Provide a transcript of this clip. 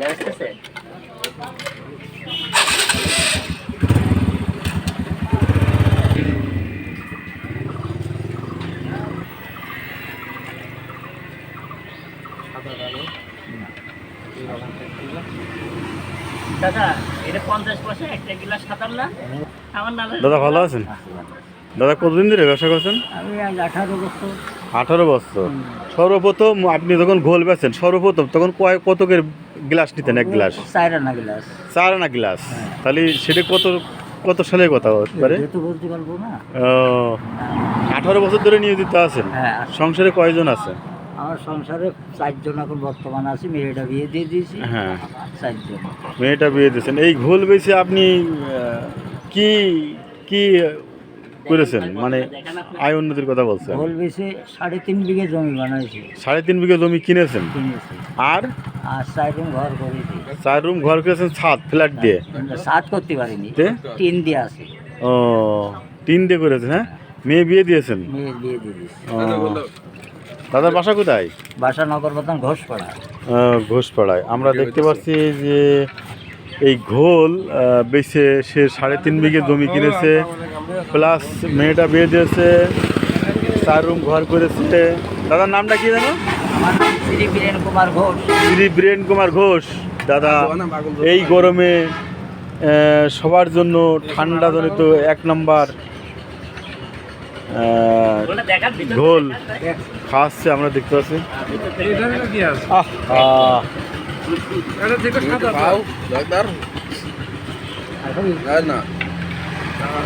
আসতেছে দাদা এটা পঞ্চাশ পয়সা একটা গিলাস সাতাম না? আমার নাম দাদা ভালো আছেন? দাদা কতদিন ধরে ব্যবসা করছেন? আমি আঠারো বছর। আঠারো বছর। সর্বপ্রথম আপনি যখন ঘোল বেছেন সর্বপ্রথম তখন কয় কতকের গ্লাস নিতেন এক গ্লাস? চার আনা গিলাস। চার আনা গ্লাস তাহলে সেটা কত কত সালের কথা হতে পারে আঠারো বছর ধরে নিয়োজিত আছেন। হ্যাঁ সংসারে কয়জন আছে আমার সংসারে চারজন এখন বর্তমান আছে মেয়েটা বিয়ে দিয়ে দিয়েছি। হ্যাঁ। চারজন। মেয়েটা বিয়ে দিয়েছেন। এই ঘোল বেছে আপনি কি কি করেছেন? মানে আয় উন্নতির কথা বলছেন? ভোল বেশি সাড়ে তিন বিঘে জমি বানাইছি। সাড়ে তিন বিঘা জমি কিনেছেন? কিনেছি। আর? আর চার রুম ঘর করেছি। চার রুম ঘর করেছেন ছাদ ফ্ল্যাট দিয়ে? সাত করতে পারিনি। তে? টিন দিয়ে আছে। ও তিন দিয়ে করেছেন হ্যাঁ? মেয়ে বিয়ে দিয়েছেন? মেয়ে দিয়ে দিয়েছি। ও, দাদার বাসা কোথায়? বাসা নগর বাতান ঘোষপাড়া আহ, ঘোষপাড়ায়। আমরা দেখতে পাচ্ছি যে এই ঘোল বেছে সে সাড়ে তিন বিঘে জমি কিনেছে প্লাস মেয়েটা বিয়ে দিয়েছে চার রুম ঘর করেছে। দাদার নামটা কি জানো শ্রী বীরেন কুমার ঘোষ। শ্রী বীরেন কুমার ঘোষ দাদা এই গরমে সবার জন্য ঠান্ডা জনিত এক নম্বর ঘোল খাওয়াচ্ছে আমরা দেখতে পাচ্ছি। আহ Ada tikus kata Tahu, dokter. Ada. Ada. Nah,